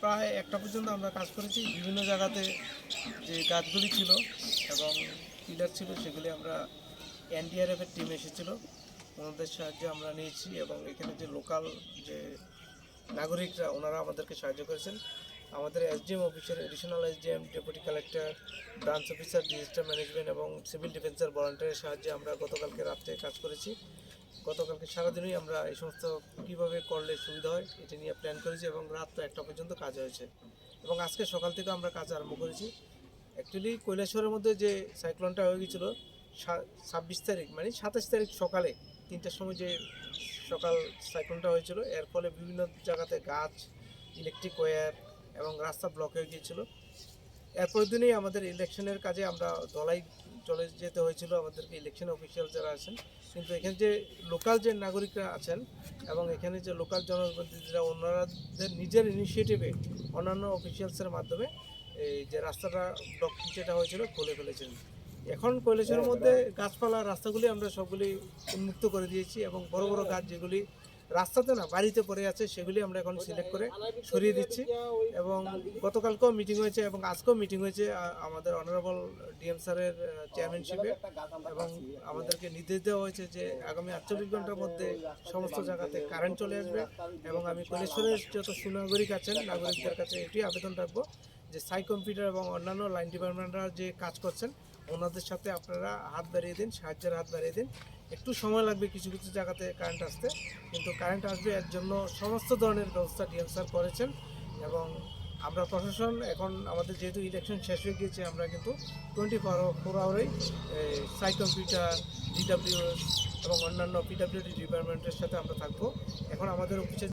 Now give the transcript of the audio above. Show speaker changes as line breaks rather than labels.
প্রায় একটা পর্যন্ত আমরা কাজ করেছি। বিভিন্ন জায়গাতে যে গাছগুলি ছিল এবং পিলার ছিল, সেগুলি আমরা এনডিআরএফের টিম এসেছিল। ওনাদের সাহায্যে আমরা নিয়েছি এবং এখানে যে লোকাল যে নাগরিকরা, ওনারা আমাদেরকে সাহায্য করেছেন। আমাদের SDM officer additional SDM deputy collector branch officer digital management এবং সিভিল ডিফেন্সের ভলান্টিয়ারের সাহায্যে আমরা গতকালকে রাত্রে কাজ করেছি। গতকালকে সারাদিনই আমরা এই সমস্ত কীভাবে করলে সুবিধা হয়, এটা নিয়ে প্ল্যান করেছি এবং রাত একটা পর্যন্ত কাজ হয়েছে। এবং আজকে সকাল থেকে আমরা কাজ আরম্ভ করেছি। অ্যাকচুয়ালি কৈলাসহরের মধ্যে যে সাইক্লোনটা হয়ে গেছিল ছাব্বিশ তারিখ মানে সাতাশ তারিখ সকালে তিনটার সময় যে সকাল সাইক্লোনটা হয়েছিল, এর ফলে বিভিন্ন জায়গাতে গাছ ইলেকট্রিক ওয়্যার এবং রাস্তা ব্লক হয়ে গিয়েছিল। এরপরের দিনেই আমাদের ইলেকশনের কাজে আমরা দলাই চলে যেতে হয়েছিল, আমাদেরকে ইলেকশন অফিসিয়াল যারা আছেন। কিন্তু এখানে যে লোকাল যে নাগরিকরা আছেন এবং এখানে যে লোকাল জনপ্রতিনিধিরা, ওনারাদের নিজের ইনিশিয়েটিভে অন্যান্য অফিসিয়ালসের মাধ্যমে এই যে রাস্তাটা ব্লক যেটা হয়েছিল, খুলে ফেলেছেন। এখন কৈলাসের মধ্যে গাছপালা, রাস্তাগুলি আমরা সবগুলি উন্মুক্ত করে দিয়েছি এবং বড় বড় গাছ যেগুলি রাস্তাতে না, বাড়িতে পড়ে আছে, সেগুলি আমরা এখন সিলেক্ট করে সরিয়ে দিচ্ছি। এবং গতকালকেও মিটিং হয়েছে এবং আজকেও মিটিং হয়েছে আমাদের অনারেবল ডিএম স্যারের চেয়ারম্যানশিপে এবং আমাদেরকে নির্দেশ দেওয়া হয়েছে যে আগামী আটচল্লিশ ঘণ্টার মধ্যে সমস্ত জায়গাতে কারেন্ট চলে আসবে। এবং আমি কৈলেশ্বরের যত সুনাগরিক আছেন, নাগরিকদের কাছে এটি আবেদন রাখব। যে সাই কম্পিউটার এবং অন্যান্য লাইন ডিপার্টমেন্টরা যে কাজ করছেন, ওনাদের সাথে আপনারা হাত বাড়িয়ে দিন, সাহায্যের হাত বাড়িয়ে দিন। একটু সময় লাগবে কিছু কিছু জায়গাতে কারেন্ট আসতে, কিন্তু কারেন্ট আসবে এর জন্য সমস্ত ধরনের ব্যবস্থা ডিএম করেছেন এবং আমরা প্রশাসন এখন আমাদের যেহেতু ইলেকশন শেষ হয়ে গিয়েছে, আমরা কিন্তু টোয়েন্টি ফোর ফোর আওয়ারেই সাই কম্পিউটার ডিডাব্লিউএস এবং অন্যান্য পিডাব্লিউডি ডিপার্টমেন্টের সাথে আমরা থাকব। এখন আমাদের অফিসে